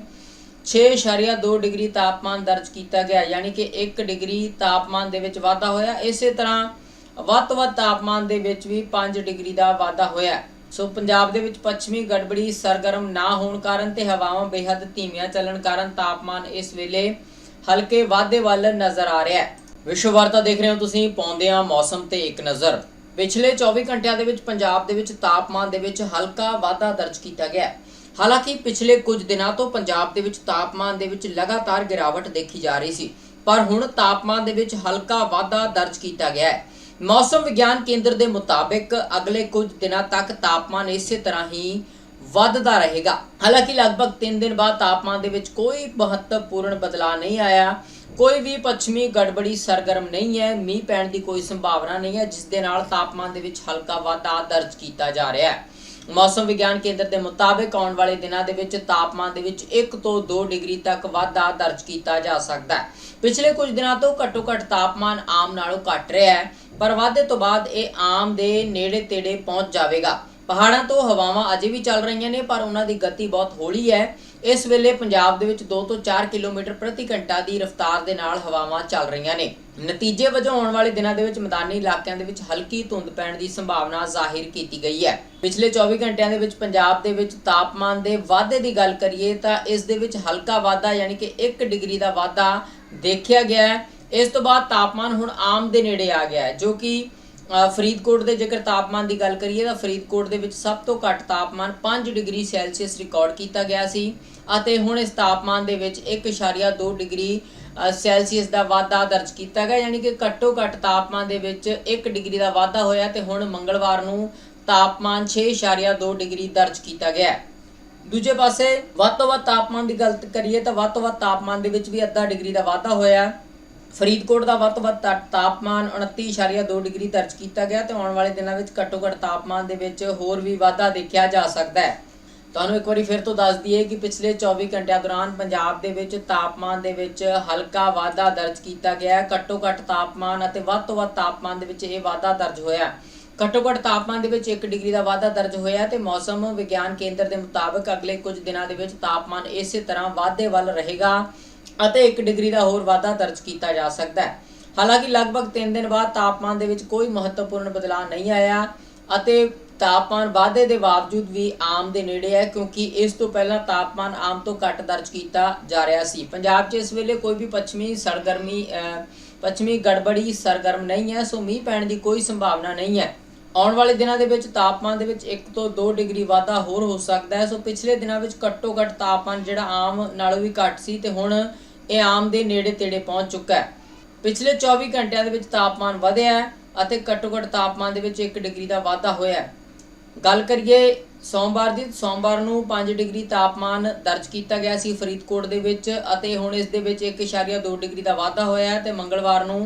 6.2 ਡਿਗਰੀ ਤਾਪਮਾਨ ਦਰਜ ਕੀਤਾ ਗਿਆ, ਯਾਨੀ ਕਿ 1 ਡਿਗਰੀ ਤਾਪਮਾਨ ਦੇ ਵਿੱਚ ਵਾਧਾ ਹੋਇਆ। ਇਸੇ ਤਰ੍ਹਾਂ ਵੱਧ ਤੋਂ ਵੱਧ ਤਾਪਮਾਨ ਦੇ ਵਿੱਚ ਵੀ 5 ਡਿਗਰੀ ਦਾ ਵਾਧਾ ਹੋਇਆ ਸੋ ਪੰਜਾਬ ਦੇ ਵਿੱਚ ਪੱਛਮੀ ਗੜਬੜੀ ਸਰਗਰਮ ਨਾ ਹੋਣ ਕਾਰਨ ਤੇ ਹਵਾਵਾਂ ਬੇਹੱਦ ਧੀਮੀਆਂ ਚੱਲਣ ਕਾਰਨ ਤਾਪਮਾਨ ਇਸ ਵੇਲੇ ਹਲਕੇ ਵਾਧੇ ਵੱਲ ਨਜ਼ਰ ਆ ਰਿਹਾ ਹੈ। ਵਿਸ਼ਵ ਵਾਰਤਾ ਦੇਖ ਰਹੇ ਹੋ ਤੁਸੀਂ ਪਾਉਂਦੇ ਆ ਮੌਸਮ ਤੇ ਇੱਕ ਨਜ਼ਰ। ਪਿਛਲੇ 24 ਘੰਟਿਆਂ ਦੇ ਵਿੱਚ ਪੰਜਾਬ ਦੇ ਵਿੱਚ ਤਾਪਮਾਨ ਦੇ ਵਿੱਚ ਹਲਕਾ ਵਾਧਾ ਦਰਜ ਕੀਤਾ ਗਿਆ ਹਾਲਾਂਕਿ ਪਿਛਲੇ ਕੁਝ ਦਿਨਾਂ ਤੋਂ ਪੰਜਾਬ ਦੇ ਵਿੱਚ ਤਾਪਮਾਨ ਦੇ ਵਿੱਚ ਲਗਾਤਾਰ ਗਿਰਾਵਟ ਦੇਖੀ ਜਾ ਰਹੀ ਸੀ, ਪਰ ਹੁਣ ਤਾਪਮਾਨ ਦੇ ਵਿੱਚ ਹਲਕਾ ਵਾਧਾ ਦਰਜ ਕੀਤਾ ਗਿਆ ਹੈ। ਮੌਸਮ ਵਿਗਿਆਨ ਕੇਂਦਰ ਦੇ ਮੁਤਾਬਿਕ ਅਗਲੇ ਕੁਝ ਦਿਨਾਂ ਤੱਕ ਤਾਪਮਾਨ ਇਸੇ ਤਰ੍ਹਾਂ ਹੀ ਵੱਧਦਾ ਰਹੇਗਾ। ਹਾਲਾਂਕਿ ਲਗਭਗ 3 ਦਿਨ ਬਾਅਦ ਤਾਪਮਾਨ ਦੇ ਵਿੱਚ ਕੋਈ ਮਹੱਤਵਪੂਰਨ ਬਦਲਾਅ ਨਹੀਂ ਆਇਆ। ਕੋਈ ਵੀ ਪੱਛਮੀ ਗੜਬੜੀ ਸਰਗਰਮ ਨਹੀਂ ਹੈ, ਮੀਂਹ ਪੈਣ ਦੀ ਕੋਈ ਸੰਭਾਵਨਾ ਨਹੀਂ ਹੈ, ਜਿਸ ਦੇ ਨਾਲ ਤਾਪਮਾਨ ਦੇ ਵਿੱਚ ਹਲਕਾ ਵਾਧਾ ਦਰਜ ਕੀਤਾ ਜਾ ਰਿਹਾ ਹੈ। ਮੌਸਮ ਵਿਗਿਆਨ ਕੇਂਦਰ ਦੇ ਮੁਤਾਬਕ ਆਉਣ ਵਾਲੇ ਦਿਨਾਂ ਦੇ ਵਿੱਚ ਤਾਪਮਾਨ ਦੇ ਵਿੱਚ 1 ਤੋਂ 2 ਡਿਗਰੀ ਤੱਕ ਵਾਧਾ ਦਰਜ ਕੀਤਾ ਜਾ ਸਕਦਾ ਹੈ। ਪਿਛਲੇ ਕੁਝ ਦਿਨਾਂ ਤੋਂ ਘੱਟੋ ਘੱਟ ਤਾਪਮਾਨ ਆਮ ਨਾਲੋਂ ਘਟ ਰਿਹਾ ਹੈ। ਪਰ ਵਾਧੇ ਤੋਂ ਬਾਅਦ ਇਹ ਆਮ ਦੇ ਨੇੜੇ ਤੇੜੇ ਪਹੁੰਚ ਜਾਵੇਗਾ। ਪਹਾੜਾਂ ਤੋਂ ਹਵਾਵਾਂ ਅਜੇ ਵੀ ਚੱਲ ਰਹੀਆਂ ਨੇ, ਪਰ ਉਹਨਾਂ ਦੀ ਗਤੀ ਬਹੁਤ ਹੌਲੀ ਹੈ। ਇਸ ਵੇਲੇ ਪੰਜਾਬ ਦੇ ਵਿੱਚ 2 ਤੋਂ 4 ਕਿਲੋਮੀਟਰ ਪ੍ਰਤੀ ਘੰਟਾ ਦੀ ਰਫ਼ਤਾਰ ਦੇ ਨਾਲ ਹਵਾਵਾਂ ਚੱਲ ਰਹੀਆਂ ਨੇ। ਨਤੀਜੇ ਵਜੋਂ ਆਉਣ ਵਾਲੇ ਦਿਨਾਂ ਦੇ ਵਿੱਚ ਮੈਦਾਨੀ ਇਲਾਕਿਆਂ ਦੇ ਵਿੱਚ ਹਲਕੀ ਧੁੰਦ ਪੈਣ ਦੀ ਸੰਭਾਵਨਾ ਜ਼ਾਹਿਰ ਕੀਤੀ ਗਈ ਹੈ। ਪਿਛਲੇ 24 ਘੰਟਿਆਂ ਦੇ ਵਿੱਚ ਪੰਜਾਬ ਦੇ ਵਿੱਚ ਤਾਪਮਾਨ ਦੇ ਵਾਧੇ ਦੀ ਗੱਲ ਕਰੀਏ ਤਾਂ ਇਸ ਦੇ ਵਿੱਚ ਹਲਕਾ ਵਾਧਾ, ਯਾਨੀ ਕਿ 1 ਡਿਗਰੀ ਦਾ ਵਾਧਾ ਦੇਖਿਆ ਗਿਆ ਹੈ। ਇਸ ਤੋਂ ਬਾਅਦ ਤਾਪਮਾਨ ਹੁਣ ਆਮ ਦੇ ਨੇੜੇ ਆ ਗਿਆ ਹੈ, ਜੋ ਕਿ ਫਰੀਦਕੋਟ ਦੇ ਜੇਕਰ ਤਾਪਮਾਨ ਦੀ ਗੱਲ ਕਰੀਏ ਤਾਂ ਫਰੀਦਕੋਟ ਦੇ ਵਿੱਚ ਸਭ ਤੋਂ ਘੱਟ ਤਾਪਮਾਨ 5 ਡਿਗਰੀ ਸੈਲਸੀਅਸ ਰਿਕਾਰਡ ਕੀਤਾ ਗਿਆ ਸੀ ਅਤੇ ਹੁਣ ਇਸ ਤਾਪਮਾਨ ਦੇ ਵਿੱਚ 1.2 ਡਿਗਰੀ ਸੈਲਸੀਅਸ ਦਾ ਵਾਧਾ ਦਰਜ ਕੀਤਾ ਗਿਆ, ਯਾਨੀ ਕਿ ਘੱਟੋ ਘੱਟ ਤਾਪਮਾਨ ਦੇ ਵਿੱਚ 1 ਡਿਗਰੀ ਦਾ ਵਾਧਾ ਹੋਇਆ ਤੇ ਹੁਣ ਮੰਗਲਵਾਰ ਨੂੰ ਤਾਪਮਾਨ 6.2 ਡਿਗਰੀ ਦਰਜ ਕੀਤਾ ਗਿਆ ਦੂਜੇ ਪਾਸੇ ਵੱਧ ਤੋਂ ਵੱਧ ਤਾਪਮਾਨ ਦੀ ਗੱਲ ਕਰੀਏ ਤਾਂ ਵੱਧ ਤੋਂ ਵੱਧ ਤਾਪਮਾਨ ਦੇ ਵਿੱਚ ਵੀ ਅੱਧਾ ਡਿਗਰੀ ਦਾ ਵਾਧਾ ਹੋਇਆ ਫਰੀਦਕੋਟ ਦਾ ਵੱਧ ਤੋਂ ਵੱਧ ਤਾ- ਤਾਪਮਾਨ 29.2 ਡਿਗਰੀ ਦਰਜ ਕੀਤਾ ਗਿਆ ਤੇ ਆਉਣ ਵਾਲੇ ਦਿਨਾਂ ਵਿੱਚ ਘੱਟੋ ਘੱਟ ਤਾਪਮਾਨ ਦੇ ਵਿੱਚ ਹੋਰ ਵੀ ਵਾਧਾ ਦੇਖਿਆ ਜਾ ਸਕਦਾ ਹੈ। ਤੁਹਾਨੂੰ ਇੱਕ ਵਾਰੀ ਫਿਰ ਤੋਂ ਦੱਸ ਦਈਏ ਕਿ ਪਿਛਲੇ 24 ਘੰਟਿਆਂ ਦੌਰਾਨ ਪੰਜਾਬ ਦੇ ਵਿੱਚ ਤਾਪਮਾਨ ਦੇ ਵਿੱਚ ਹਲਕਾ ਵਾਧਾ ਦਰਜ ਕੀਤਾ ਗਿਆ ਹੈ। ਘੱਟੋ ਘੱਟ ਤਾਪਮਾਨ ਅਤੇ ਵੱਧ ਤੋਂ ਵੱਧ ਤਾਪਮਾਨ ਦੇ ਵਿੱਚ ਇਹ ਵਾਧਾ ਦਰਜ ਹੋਇਆ ਘੱਟੋ ਘੱਟ ਤਾਪਮਾਨ ਦੇ ਵਿੱਚ 1 ਡਿਗਰੀ ਦਾ ਵਾਧਾ ਦਰਜ ਹੋਇਆ ਤੇ ਮੌਸਮ ਵਿਗਿਆਨ ਕੇਂਦਰ ਦੇ ਮੁਤਾਬਕ ਅਗਲੇ ਕੁਝ ਦਿਨਾਂ ਦੇ ਵਿੱਚ ਤਾਪਮਾਨ ਇਸੇ ਤਰ੍ਹਾਂ ਵਾਧੇ ਵੱਲ ਰਹੇਗਾ। ਅਤੇ 1 ਡਿਗਰੀ ਦਾ ਹੋਰ ਵਾਧਾ ਦਰਜ ਕੀਤਾ ਜਾ ਸਕਦਾ ਹੈ। ਹਾਲਾਂਕਿ ਲਗਭਗ 3 ਦਿਨ ਬਾਅਦ ਤਾਪਮਾਨ ਦੇ ਵਿੱਚ ਕੋਈ ਮਹੱਤਵਪੂਰਨ ਬਦਲਾਅ ਨਹੀਂ ਆਇਆ ਅਤੇ ਤਾਪਮਾਨ ਵਾਧੇ ਦੇ ਬਾਵਜੂਦ ਵੀ ਆਮ ਦੇ ਨੇੜੇ ਹੈ, ਕਿਉਂਕਿ ਇਸ ਤੋਂ ਪਹਿਲਾਂ ਤਾਪਮਾਨ ਆਮ ਤੋਂ ਘੱਟ ਦਰਜ ਕੀਤਾ ਜਾ ਰਿਹਾ ਸੀ। ਪੰਜਾਬ 'ਚ ਇਸ ਵੇਲੇ ਕੋਈ ਵੀ ਪੱਛਮੀ ਸਰਗਰਮੀ ਪੱਛਮੀ ਗੜਬੜੀ ਸਰਗਰਮ ਨਹੀਂ ਹੈ, ਸੋ ਮੀਂਹ ਪੈਣ ਦੀ ਕੋਈ ਸੰਭਾਵਨਾ ਨਹੀਂ ਹੈ। ਆਉਣ ਵਾਲੇ ਦਿਨਾਂ ਦੇ ਵਿੱਚ ਤਾਪਮਾਨ ਦੇ ਵਿੱਚ 1 ਤੋਂ 2 ਡਿਗਰੀ ਵਾਧਾ ਹੋਰ ਹੋ ਸਕਦਾ ਹੈ, ਸੋ ਪਿਛਲੇ ਦਿਨਾਂ ਵਿੱਚ ਘੱਟੋ ਘੱਟ ਤਾਪਮਾਨ ਜਿਹੜਾ ਆਮ ਨਾਲੋਂ ਵੀ ਘੱਟ ਸੀ ਤੇ ਹੁਣ ਇਹ ਆਮ ਦੇ ਨੇੜੇ ਤੇੜੇ ਪਹੁੰਚ ਚੁੱਕਾ ਹੈ। ਪਿਛਲੇ 24 ਘੰਟਿਆਂ ਦੇ ਵਿੱਚ ਤਾਪਮਾਨ ਵਧਿਆ ਹੈ ਅਤੇ ਘੱਟੋ ਘੱਟ ਤਾਪਮਾਨ ਦੇ ਵਿੱਚ 1 ਡਿਗਰੀ ਦਾ ਵਾਧਾ ਹੋਇਆ ਹੈ। ਗੱਲ ਕਰੀਏ, ਸੋਮਵਾਰ ਦੀ, ਸੋਮਵਾਰ ਨੂੰ 5 ਡਿਗਰੀ ਤਾਪਮਾਨ ਦਰਜ ਕੀਤਾ ਗਿਆ ਸੀ ਫਰੀਦਕੋਟ ਦੇ ਵਿੱਚ ਅਤੇ ਹੁਣ ਇਸ ਦੇ ਵਿੱਚ 1.2 ਡਿਗਰੀ ਦਾ ਵਾਧਾ ਹੋਇਆ ਹੈ ਤੇ ਮੰਗਲਵਾਰ ਨੂੰ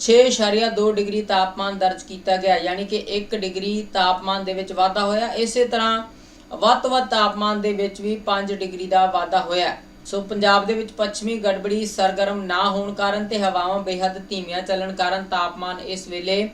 6.2 ਡਿਗਰੀ ਤਾਪਮਾਨ ਦਰਜ ਕੀਤਾ ਗਿਆ, ਯਾਨੀ ਕਿ 1 ਡਿਗਰੀ ਤਾਪਮਾਨ ਦੇ ਵਿੱਚ ਵਾਧਾ ਹੋਇਆ। ਇਸੇ ਤਰ੍ਹਾਂ ਵੱਧ ਤੋਂ ਵੱਧ ਤਾਪਮਾਨ ਦੇ ਵਿੱਚ ਵੀ 5 ਡਿਗਰੀ ਦਾ ਵਾਧਾ ਹੋਇਆ ਸੋ ਪੰਜਾਬ ਦੇ ਵਿੱਚ ਪੱਛਮੀ ਗੜਬੜੀ ਸਰਗਰਮ ਨਾ ਹੋਣ ਕਾਰਨ ਤੇ ਹਵਾਵਾਂ ਬੇਹੱਦ ਧੀਮੀਆਂ ਚੱਲਣ ਕਾਰਨ ਤਾਪਮਾਨ ਇਸ ਵੇਲੇ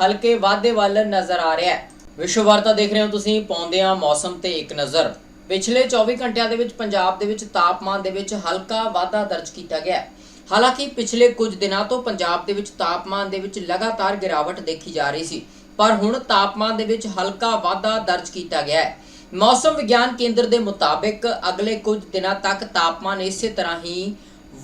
ਹਲਕੇ ਵਾਧੇ ਵੱਲ ਨਜ਼ਰ ਆ ਰਿਹਾ ਹੈ। ਵਿਸ਼ਵ ਵਾਰਤਾ ਦੇਖ ਰਹੇ ਹੋ ਤੁਸੀਂ, ਪਾਉਂਦੇ ਆ ਮੌਸਮ ਤੇ ਇੱਕ ਨਜ਼ਰ। ਪਿਛਲੇ 24 ਘੰਟਿਆਂ ਦੇ ਵਿੱਚ ਪੰਜਾਬ ਦੇ ਵਿੱਚ ਤਾਪਮਾਨ ਦੇ ਵਿੱਚ ਹਲਕਾ ਵਾਧਾ ਦਰਜ ਕੀਤਾ ਗਿਆ ਹੈ। ਹਾਲਾਂਕਿ ਪਿਛਲੇ ਕੁਝ ਦਿਨਾਂ ਤੋਂ ਪੰਜਾਬ ਦੇ ਵਿੱਚ ਤਾਪਮਾਨ ਦੇ ਵਿੱਚ ਲਗਾਤਾਰ ਗਿਰਾਵਟ ਦੇਖੀ ਜਾ ਰਹੀ ਸੀ, ਪਰ ਹੁਣ ਤਾਪਮਾਨ ਦੇ ਵਿੱਚ ਹਲਕਾ ਵਾਧਾ ਦਰਜ ਕੀਤਾ ਗਿਆ ਹੈ। ਮੌਸਮ ਵਿਗਿਆਨ ਕੇਂਦਰ ਦੇ ਮੁਤਾਬਕ ਅਗਲੇ ਕੁਝ ਦਿਨਾਂ ਤੱਕ ਤਾਪਮਾਨ ਇਸੇ ਤਰ੍ਹਾਂ ਹੀ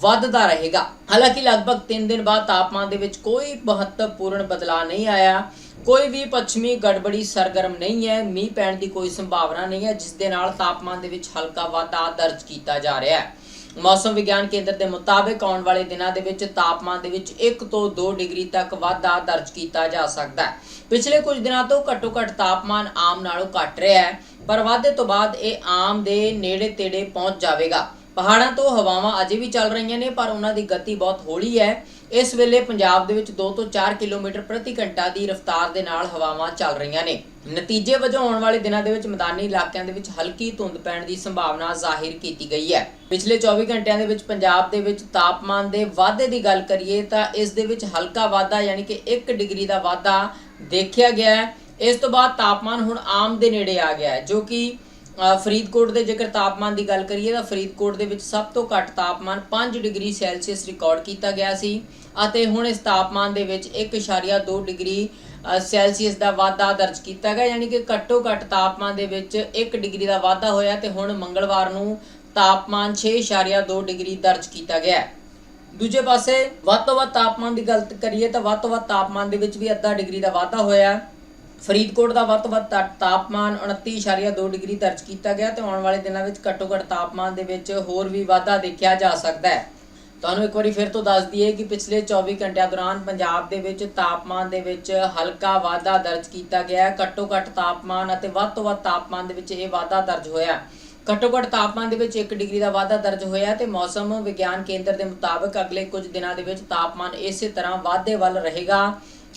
ਵੱਧਦਾ ਰਹੇਗਾ। ਹਾਲਾਂਕਿ ਲਗਭਗ 3 ਦਿਨ ਬਾਅਦ ਤਾਪਮਾਨ ਦੇ ਵਿੱਚ ਕੋਈ ਮਹੱਤਵਪੂਰਨ ਬਦਲਾਅ ਨਹੀਂ ਆਇਆ। ਕੋਈ ਵੀ ਪੱਛਮੀ ਗੜਬੜੀ ਸਰਗਰਮ ਨਹੀਂ ਹੈ, ਮੀਂਹ ਪੈਣ ਦੀ ਕੋਈ ਸੰਭਾਵਨਾ ਨਹੀਂ ਹੈ, ਜਿਸ ਦੇ ਨਾਲ ਤਾਪਮਾਨ ਦੇ ਵਿੱਚ ਹਲਕਾ ਵਾਧਾ ਦਰਜ ਕੀਤਾ ਜਾ ਰਿਹਾ ਹੈ। ਮੌਸਮ ਵਿਗਿਆਨ ਕੇਂਦਰ ਦੇ ਮੁਤਾਬਕ ਆਉਣ ਵਾਲੇ ਦਿਨਾਂ ਦੇ ਵਿੱਚ ਤਾਪਮਾਨ ਦੇ ਵਿੱਚ 1 ਤੋਂ 2 ਡਿਗਰੀ ਤੱਕ ਵਾਧਾ ਦਰਜ ਕੀਤਾ ਜਾ ਸਕਦਾ ਹੈ। ਪਿਛਲੇ ਕੁਝ ਦਿਨਾਂ ਤੋਂ ਘੱਟੋ ਘੱਟ ਤਾਪਮਾਨ ਆਮ ਨਾਲੋਂ ਘਟ ਰਿਹਾ ਹੈ। ਪਰ ਵਾਧੇ ਤੋਂ ਬਾਅਦ ਇਹ ਆਮ ਦੇ ਨੇੜੇ ਤੇੜੇ ਪਹੁੰਚ ਜਾਵੇਗਾ। ਪਹਾੜਾਂ ਤੋਂ ਹਵਾਵਾਂ ਅਜੇ ਵੀ ਚੱਲ ਰਹੀਆਂ ਨੇ, ਪਰ ਉਹਨਾਂ ਦੀ ਗਤੀ ਬਹੁਤ ਹੌਲੀ ਹੈ। ਇਸ ਵੇਲੇ ਪੰਜਾਬ ਦੇ ਵਿੱਚ 2 ਤੋਂ 4 ਕਿਲੋਮੀਟਰ ਪ੍ਰਤੀ ਘੰਟਾ ਦੀ ਰਫ਼ਤਾਰ ਦੇ ਨਾਲ ਹਵਾਵਾਂ ਚੱਲ ਰਹੀਆਂ ਨੇ। ਨਤੀਜੇ ਵਜੋਂ ਆਉਣ ਵਾਲੇ ਦਿਨਾਂ ਦੇ ਵਿੱਚ ਮੈਦਾਨੀ ਇਲਾਕਿਆਂ ਦੇ ਵਿੱਚ ਹਲਕੀ ਧੁੰਦ ਪੈਣ ਦੀ ਸੰਭਾਵਨਾ ਜ਼ਾਹਿਰ ਕੀਤੀ ਗਈ ਹੈ। ਪਿਛਲੇ 24 ਘੰਟਿਆਂ ਦੇ ਵਿੱਚ ਪੰਜਾਬ ਦੇ ਵਿੱਚ ਤਾਪਮਾਨ ਦੇ ਵਾਧੇ ਦੀ ਗੱਲ ਕਰੀਏ ਤਾਂ ਇਸ ਦੇ ਵਿੱਚ ਹਲਕਾ ਵਾਧਾ, ਯਾਨੀ ਕਿ 1 ਡਿਗਰੀ ਦਾ ਵਾਧਾ ਦੇਖਿਆ ਗਿਆ ਹੈ। ਇਸ ਤੋਂ ਬਾਅਦ ਤਾਪਮਾਨ ਹੁਣ ਆਮ ਦੇ ਨੇੜੇ ਆ ਗਿਆ ਹੈ, ਜੋ ਕਿ ਫਰੀਦਕੋਟ ਦੇ ਜੇਕਰ ਤਾਪਮਾਨ ਦੀ ਗੱਲ ਕਰੀਏ ਤਾਂ ਫਰੀਦਕੋਟ ਦੇ ਵਿੱਚ ਸਭ ਤੋਂ ਘੱਟ ਤਾਪਮਾਨ 5 ਡਿਗਰੀ ਸੈਲਸੀਅਸ ਰਿਕਾਰਡ ਕੀਤਾ ਗਿਆ ਸੀ ਅਤੇ ਹੁਣ ਇਸ ਤਾਪਮਾਨ ਦੇ ਵਿੱਚ 1.2 ਡਿਗਰੀ ਸੈਲਸੀਅਸ ਦਾ ਵਾਧਾ ਦਰਜ ਕੀਤਾ ਗਿਆ, ਯਾਨੀ ਕਿ ਘੱਟੋ ਘੱਟ ਤਾਪਮਾਨ ਦੇ ਵਿੱਚ 1 ਡਿਗਰੀ ਦਾ ਵਾਧਾ ਹੋਇਆ ਤੇ ਹੁਣ ਮੰਗਲਵਾਰ ਨੂੰ ਤਾਪਮਾਨ 6.2 ਡਿਗਰੀ ਦਰਜ ਕੀਤਾ ਗਿਆ ਦੂਜੇ ਪਾਸੇ ਵੱਧ ਤੋਂ ਵੱਧ ਤਾਪਮਾਨ ਦੀ ਗੱਲ ਕਰੀਏ ਤਾਂ ਵੱਧ ਤੋਂ ਵੱਧ ਤਾਪਮਾਨ ਦੇ ਵਿੱਚ ਵੀ ਅੱਧਾ ਡਿਗਰੀ ਦਾ ਵਾਧਾ ਹੋਇਆ। ਫਰੀਦਕੋਟ ਦਾ ਵੱਧ ਤੋਂ ਵੱਧ ਤਾ- ਤਾਪਮਾਨ 29.2 ਡਿਗਰੀ ਦਰਜ ਕੀਤਾ ਗਿਆ ਤੇ ਆਉਣ ਵਾਲੇ ਦਿਨਾਂ ਵਿੱਚ ਘੱਟੋ-ਘੱਟ ਤਾਪਮਾਨ ਦੇ ਵਿੱਚ ਹੋਰ ਵੀ ਵਾਧਾ ਦੇਖਿਆ ਜਾ ਸਕਦਾ ਹੈ। ਤੁਹਾਨੂੰ ਇੱਕ ਵਾਰੀ ਫਿਰ ਤੋਂ ਦੱਸ ਦਈਏ ਕਿ ਪਿਛਲੇ 24 ਘੰਟਿਆਂ ਦੌਰਾਨ ਪੰਜਾਬ ਦੇ ਵਿੱਚ ਤਾਪਮਾਨ ਦੇ ਵਿੱਚ ਹਲਕਾ ਵਾਧਾ ਦਰਜ ਕੀਤਾ ਗਿਆ ਹੈ। ਘੱਟੋ-ਘੱਟ ਤਾਪਮਾਨ ਅਤੇ ਵੱਧ ਤੋਂ ਵੱਧ ਤਾਪਮਾਨ ਦੇ ਵਿੱਚ ਇਹ ਵਾਧਾ ਦਰਜ ਹੋਇਆ ਹੈ। ਘੱਟੋ-ਘੱਟ ਤਾਪਮਾਨ ਦੇ ਵਿੱਚ 1 ਡਿਗਰੀ ਦਾ ਵਾਧਾ ਦਰਜ ਹੋਇਆ ਤੇ ਮੌਸਮ ਵਿਗਿਆਨ ਕੇਂਦਰ ਦੇ ਮੁਤਾਬਕ ਅਗਲੇ ਕੁਝ ਦਿਨਾਂ ਦੇ ਵਿੱਚ ਤਾਪਮਾਨ ਇਸੇ ਤਰ੍ਹਾਂ ਵਾਧੇ ਵੱਲ ਰਹੇਗਾ।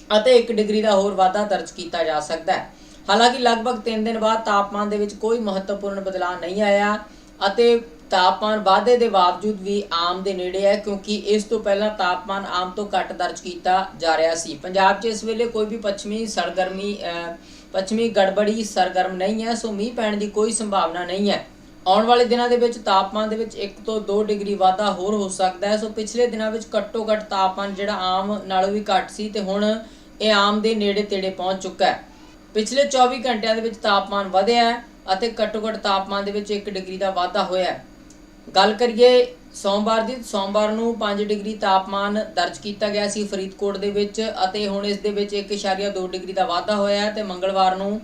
ਅਤੇ 1 ਡਿਗਰੀ ਦਾ ਹੋਰ ਵਾਧਾ ਦਰਜ ਕੀਤਾ ਜਾ ਸਕਦਾ ਹੈ। ਹਾਲਾਂਕਿ ਲਗਭਗ 3 ਦਿਨ ਬਾਅਦ ਤਾਪਮਾਨ ਦੇ ਵਿੱਚ ਕੋਈ ਮਹੱਤਵਪੂਰਨ ਬਦਲਾਅ ਨਹੀਂ ਆਇਆ ਅਤੇ ਤਾਪਮਾਨ ਵਾਧੇ ਦੇ ਬਾਵਜੂਦ ਵੀ ਆਮ ਦੇ ਨੇੜੇ ਹੈ, ਕਿਉਂਕਿ ਇਸ ਤੋਂ ਪਹਿਲਾਂ ਤਾਪਮਾਨ ਆਮ ਤੋਂ ਘੱਟ ਦਰਜ ਕੀਤਾ ਜਾ ਰਿਹਾ ਸੀ। ਪੰਜਾਬ 'ਚ ਇਸ ਵੇਲੇ ਕੋਈ ਵੀ ਪੱਛਮੀ ਸਰਗਰਮੀ ਪੱਛਮੀ ਗੜਬੜੀ, ਸਰਗਰਮ ਨਹੀਂ ਹੈ, ਸੋ ਮੀਂਹ ਪੈਣ ਦੀ ਕੋਈ ਸੰਭਾਵਨਾ ਨਹੀਂ ਹੈ। ਆਉਣ ਵਾਲੇ ਦਿਨਾਂ ਦੇ ਵਿੱਚ ਤਾਪਮਾਨ ਦੇ ਵਿੱਚ 1 ਤੋਂ 2 ਡਿਗਰੀ ਵਾਧਾ ਹੋਰ ਹੋ ਸਕਦਾ ਹੈ। ਸੋ ਪਿਛਲੇ ਦਿਨਾਂ ਵਿੱਚ ਘੱਟੋ ਘੱਟ ਤਾਪਮਾਨ ਜਿਹੜਾ ਆਮ ਨਾਲੋਂ ਵੀ ਘੱਟ ਸੀ ਤੇ ਹੁਣ ਇਹ ਆਮ ਦੇ ਨੇੜੇ ਤੇੜੇ ਪਹੁੰਚ ਚੁੱਕਾ ਹੈ। ਪਿਛਲੇ 24 ਘੰਟਿਆਂ ਦੇ ਵਿੱਚ ਤਾਪਮਾਨ ਵਧਿਆ ਹੈ ਅਤੇ ਘੱਟੋ ਘੱਟ ਤਾਪਮਾਨ ਦੇ ਵਿੱਚ 1 ਡਿਗਰੀ ਦਾ ਵਾਧਾ ਹੋਇਆ ਹੈ। ਗੱਲ ਕਰੀਏ ਸੋਮਵਾਰ ਦੀ ਸੋਮਵਾਰ ਨੂੰ 5 ਡਿਗਰੀ ਤਾਪਮਾਨ ਦਰਜ ਕੀਤਾ ਗਿਆ ਸੀ ਫਰੀਦਕੋਟ ਦੇ ਵਿੱਚ ਅਤੇ ਹੁਣ ਇਸ ਦੇ ਵਿੱਚ 1.2 ਡਿਗਰੀ ਦਾ ਵਾਧਾ ਹੋਇਆ ਹੈ ਤੇ ਮੰਗਲਵਾਰ ਨੂੰ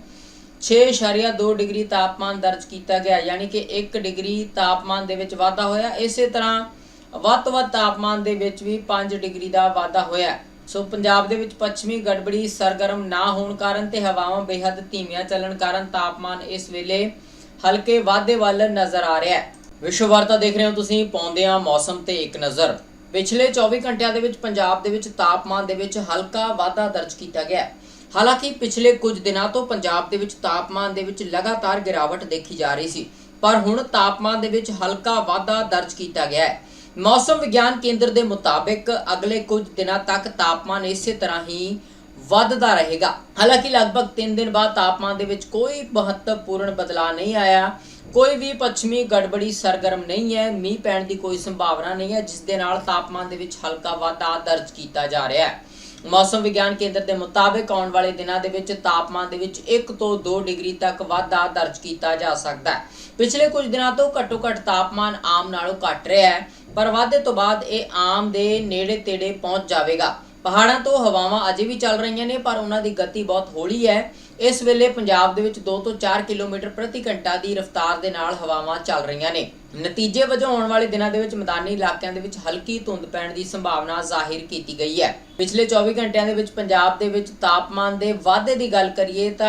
6.2 ਡਿਗਰੀ ਤਾਪਮਾਨ ਦਰਜ ਕੀਤਾ ਗਿਆ, ਯਾਨੀ ਕਿ 1 ਡਿਗਰੀ ਤਾਪਮਾਨ ਦੇ ਵਿੱਚ ਵਾਧਾ ਹੋਇਆ। ਇਸੇ ਤਰ੍ਹਾਂ ਵੱਧ ਤੋਂ ਵੱਧ ਤਾਪਮਾਨ ਦੇ ਵਿੱਚ ਵੀ 5 ਡਿਗਰੀ ਦਾ ਵਾਧਾ ਹੋਇਆ ਸੋ ਪੰਜਾਬ ਦੇ ਵਿੱਚ ਪੱਛਮੀ ਗੜਬੜੀ ਸਰਗਰਮ ਨਾ ਹੋਣ ਕਾਰਨ ਤੇ ਹਵਾਵਾਂ ਬੇਹੱਦ ਧੀਮੀਆਂ ਚੱਲਣ ਕਾਰਨ ਤਾਪਮਾਨ ਇਸ ਵੇਲੇ ਹਲਕੇ ਵਾਧੇ ਵੱਲ ਨਜ਼ਰ ਆ ਰਿਹਾ ਹੈ। ਵਿਸ਼ਵ ਵਾਰਤਾ ਦੇਖ ਰਹੇ ਹੋ ਤੁਸੀਂ, ਪਾਉਂਦੇ ਆ ਮੌਸਮ ਤੇ ਇੱਕ ਨਜ਼ਰ। ਪਿਛਲੇ 24 ਘੰਟਿਆਂ ਦੇ ਵਿੱਚ ਪੰਜਾਬ ਦੇ ਵਿੱਚ ਤਾਪਮਾਨ ਦੇ ਵਿੱਚ ਹਲਕਾ ਵਾਧਾ ਦਰਜ ਕੀਤਾ ਗਿਆ ਹਾਲਾਂਕਿ ਪਿਛਲੇ ਕੁਝ ਦਿਨਾਂ ਤੋਂ ਪੰਜਾਬ ਦੇ ਵਿੱਚ ਤਾਪਮਾਨ ਦੇ ਵਿੱਚ ਲਗਾਤਾਰ ਗਿਰਾਵਟ ਦੇਖੀ ਜਾ ਰਹੀ ਸੀ, ਪਰ ਹੁਣ ਤਾਪਮਾਨ ਦੇ ਵਿੱਚ ਹਲਕਾ ਵਾਧਾ ਦਰਜ ਕੀਤਾ ਗਿਆ ਹੈ। ਮੌਸਮ ਵਿਗਿਆਨ ਕੇਂਦਰ ਦੇ ਮੁਤਾਬਿਕ ਅਗਲੇ ਕੁਝ ਦਿਨਾਂ ਤੱਕ ਤਾਪਮਾਨ ਇਸੇ ਤਰ੍ਹਾਂ ਹੀ ਵੱਧਦਾ ਰਹੇਗਾ। ਹਾਲਾਂਕਿ ਲਗਭਗ 3 ਦਿਨ ਬਾਅਦ ਤਾਪਮਾਨ ਦੇ ਵਿੱਚ ਕੋਈ ਮਹੱਤਵਪੂਰਨ ਬਦਲਾਅ ਨਹੀਂ ਆਇਆ। ਕੋਈ ਵੀ ਪੱਛਮੀ ਗੜਬੜੀ ਸਰਗਰਮ ਨਹੀਂ ਹੈ, ਮੀਂਹ ਪੈਣ ਦੀ ਕੋਈ ਸੰਭਾਵਨਾ ਨਹੀਂ ਹੈ, ਜਿਸ ਦੇ ਨਾਲ ਤਾਪਮਾਨ ਦੇ ਵਿੱਚ ਹਲਕਾ ਵਾਧਾ ਦਰਜ ਕੀਤਾ ਜਾ ਰਿਹਾ ਹੈ। ਮੌਸਮ ਵਿਗਿਆਨ ਕੇਂਦਰ ਦੇ ਮੁਤਾਬਕ ਆਉਣ ਵਾਲੇ ਦਿਨਾਂ ਦੇ ਵਿੱਚ ਤਾਪਮਾਨ ਦੇ ਵਿੱਚ 1 ਤੋਂ 2 ਡਿਗਰੀ ਤੱਕ ਵਾਧਾ ਦਰਜ ਕੀਤਾ ਜਾ ਸਕਦਾ ਹੈ। ਪਿਛਲੇ ਕੁਝ ਦਿਨਾਂ ਤੋਂ ਘੱਟੋ ਘੱਟ ਤਾਪਮਾਨ ਆਮ ਨਾਲੋਂ ਘਟ ਰਿਹਾ ਹੈ, ਪਰ ਵਾਧੇ ਤੋਂ ਬਾਅਦ ਇਹ ਆਮ ਦੇ ਨੇੜੇ ਤੇੜੇ ਪਹੁੰਚ ਜਾਵੇਗਾ। ਪਹਾੜਾਂ ਤੋਂ ਹਵਾਵਾਂ ਅਜੇ ਵੀ ਚੱਲ ਰਹੀਆਂ ਨੇ, ਪਰ ਉਹਨਾਂ ਦੀ ਗਤੀ ਬਹੁਤ ਹੌਲੀ ਹੈ। ਇਸ ਵੇਲੇ ਪੰਜਾਬ ਦੇ ਵਿੱਚ 2 ਤੋਂ 4 ਕਿਲੋਮੀਟਰ ਪ੍ਰਤੀ ਘੰਟਾ ਦੀ ਰਫ਼ਤਾਰ ਦੇ ਨਾਲ ਹਵਾਵਾਂ ਚੱਲ ਰਹੀਆਂ ਨੇ। ਨਤੀਜੇ ਵਜੋਂ ਆਉਣ ਵਾਲੇ ਦਿਨਾਂ ਦੇ ਵਿੱਚ ਮੈਦਾਨੀ ਇਲਾਕਿਆਂ ਦੇ ਵਿੱਚ ਹਲਕੀ ਧੁੰਦ ਪੈਣ ਦੀ ਸੰਭਾਵਨਾ ਜ਼ਾਹਿਰ ਕੀਤੀ ਗਈ ਹੈ। ਪਿਛਲੇ 24 ਘੰਟਿਆਂ ਦੇ ਵਿੱਚ ਪੰਜਾਬ ਦੇ ਵਿੱਚ ਤਾਪਮਾਨ ਦੇ ਵਾਧੇ ਦੀ ਗੱਲ ਕਰੀਏ ਤਾਂ